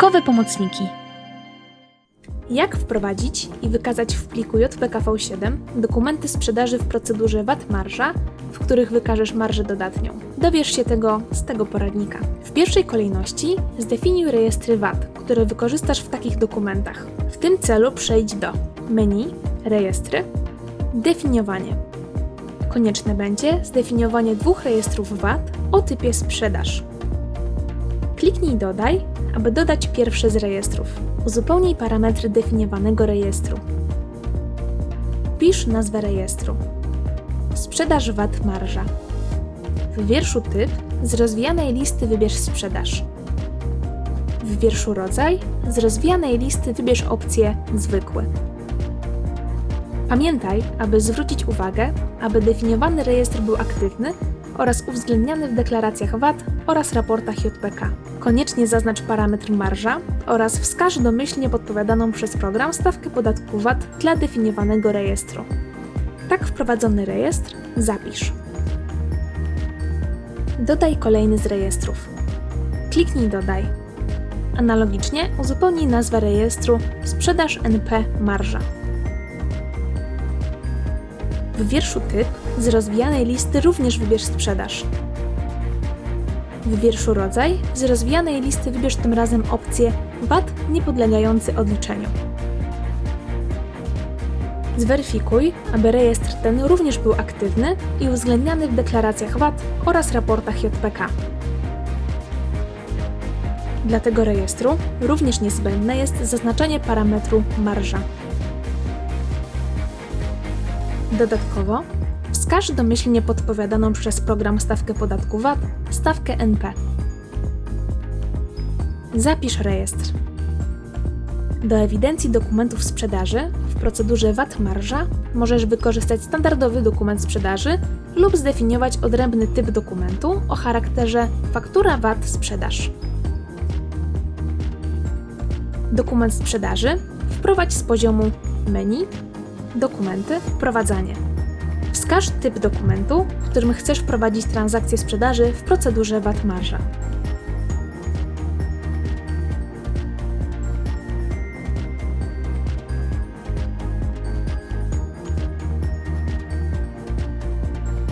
Dodatkowe pomocniki. Jak wprowadzić i wykazać w pliku JPKV7 dokumenty sprzedaży w procedurze VAT marża, w których wykażesz marżę dodatnią? Dowiesz się tego z tego poradnika. W pierwszej kolejności zdefiniuj rejestry VAT, które wykorzystasz w takich dokumentach. W tym celu przejdź do menu, rejestry, definiowanie. Konieczne będzie zdefiniowanie dwóch rejestrów VAT o typie sprzedaż. Kliknij Dodaj, aby dodać pierwszy z rejestrów. Uzupełnij parametry definiowanego rejestru. Wpisz nazwę rejestru. Sprzedaż VAT marża. W wierszu typ z rozwijanej listy wybierz sprzedaż. W wierszu rodzaj z rozwijanej listy wybierz opcję zwykły. Pamiętaj, aby zwrócić uwagę, aby definiowany rejestr był aktywny oraz uwzględniany w deklaracjach VAT oraz raportach JPK. Koniecznie zaznacz parametr marża oraz wskaż domyślnie podpowiadaną przez program stawkę podatku VAT dla definiowanego rejestru. Tak wprowadzony rejestr zapisz. Dodaj kolejny z rejestrów. Kliknij Dodaj. Analogicznie uzupełnij nazwę rejestru Sprzedaż NP Marża. W wierszu typ z rozwijanej listy również wybierz sprzedaż. W wierszu rodzaj z rozwijanej listy wybierz tym razem opcję VAT niepodlegający odliczeniu. Zweryfikuj, aby rejestr ten również był aktywny i uwzględniany w deklaracjach VAT oraz raportach JPK. Dla tego rejestru również niezbędne jest zaznaczenie parametru marża. Dodatkowo wskaż domyślnie podpowiadaną przez program stawkę podatku VAT, stawkę NP. Zapisz rejestr. Do ewidencji dokumentów sprzedaży w procedurze VAT marża możesz wykorzystać standardowy dokument sprzedaży lub zdefiniować odrębny typ dokumentu o charakterze faktura VAT sprzedaż. Dokument sprzedaży wprowadź z poziomu menu Dokumenty, wprowadzanie. Wskaż typ dokumentu, w którym chcesz wprowadzić transakcję sprzedaży w procedurze VAT marża.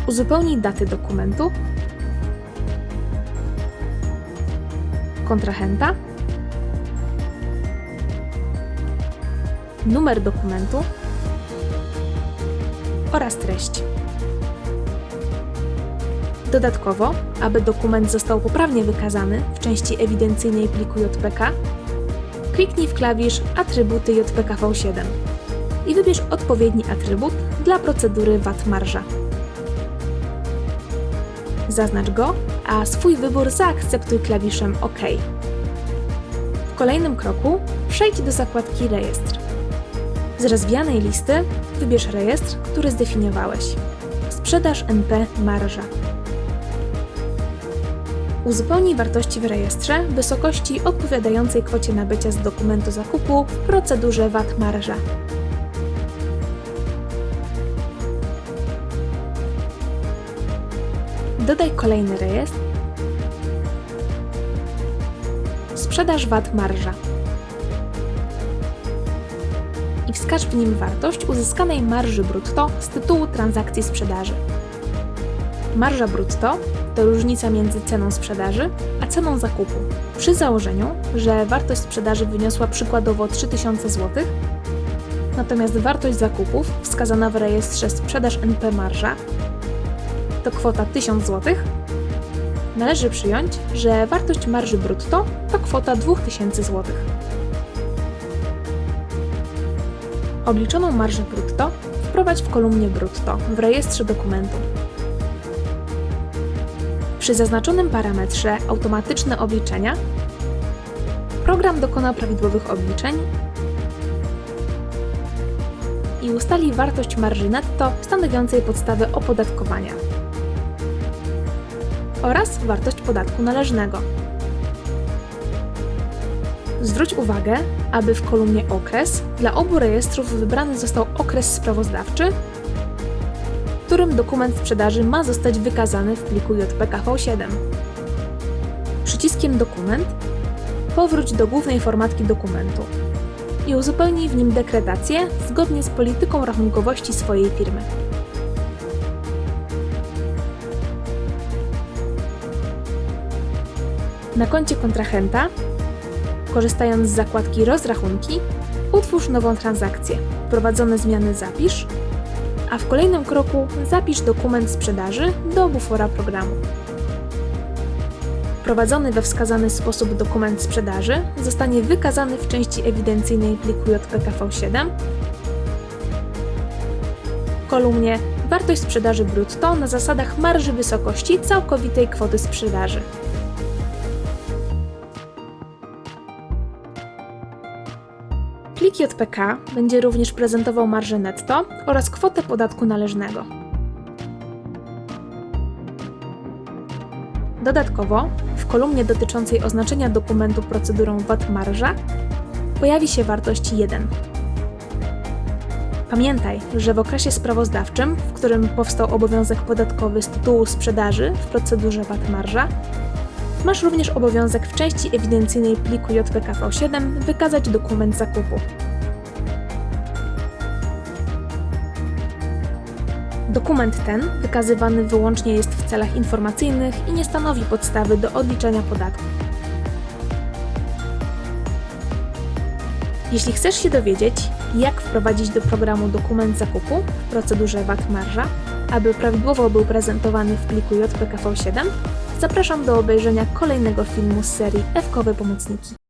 Uzupełnij daty dokumentu, kontrahenta, numer dokumentu oraz treść. Dodatkowo, aby dokument został poprawnie wykazany w części ewidencyjnej pliku JPK, kliknij w klawisz Atrybuty JPKV7 i wybierz odpowiedni atrybut dla procedury VAT marża. Zaznacz go, a swój wybór zaakceptuj klawiszem OK. W kolejnym kroku przejdź do zakładki Rejestr. Z rozwijanej listy wybierz rejestr, który zdefiniowałeś. Sprzedaż NP marża. Uzupełnij wartości w rejestrze wysokości odpowiadającej kwocie nabycia z dokumentu zakupu w procedurze VAT marża. Dodaj kolejny rejestr. Sprzedaż VAT marża i wskaż w nim wartość uzyskanej marży brutto z tytułu transakcji sprzedaży. Marża brutto to różnica między ceną sprzedaży a ceną zakupu. Przy założeniu, że wartość sprzedaży wyniosła przykładowo 3000 zł, natomiast wartość zakupów wskazana w rejestrze sprzedaż NP marża to kwota 1000 zł, należy przyjąć, że wartość marży brutto to kwota 2000 zł. Obliczoną marżę brutto wprowadź w kolumnie brutto w rejestrze dokumentu. Przy zaznaczonym parametrze automatyczne obliczenia program dokona prawidłowych obliczeń i ustali wartość marży netto stanowiącej podstawę opodatkowania oraz wartość podatku należnego. Zwróć uwagę, aby w kolumnie okres dla obu rejestrów wybrany został okres sprawozdawczy, w którym dokument sprzedaży ma zostać wykazany w pliku JPKV7. Przyciskiem Dokument powróć do głównej formatki dokumentu i uzupełnij w nim dekretację zgodnie z polityką rachunkowości swojej firmy. Na koncie kontrahenta, korzystając z zakładki Rozrachunki, utwórz nową transakcję. Wprowadzone zmiany zapisz, a w kolejnym kroku zapisz dokument sprzedaży do bufora programu. Wprowadzony we wskazany sposób dokument sprzedaży zostanie wykazany w części ewidencyjnej pliku JPKV7 w kolumnie Wartość sprzedaży brutto na zasadach marży wysokości całkowitej kwoty sprzedaży. Plik JPK będzie również prezentował marżę netto oraz kwotę podatku należnego. Dodatkowo, w kolumnie dotyczącej oznaczenia dokumentu procedurą VAT marża pojawi się wartość 1. Pamiętaj, że w okresie sprawozdawczym, w którym powstał obowiązek podatkowy z tytułu sprzedaży w procedurze VAT marża, masz również obowiązek w części ewidencyjnej pliku JPKV7 wykazać dokument zakupu. Dokument ten wykazywany wyłącznie jest w celach informacyjnych i nie stanowi podstawy do odliczenia podatku. Jeśli chcesz się dowiedzieć, jak wprowadzić do programu dokument zakupu w procedurze VAT marża, aby prawidłowo był prezentowany w pliku JPKV7, zapraszam do obejrzenia kolejnego filmu z serii F-kowe pomocniki.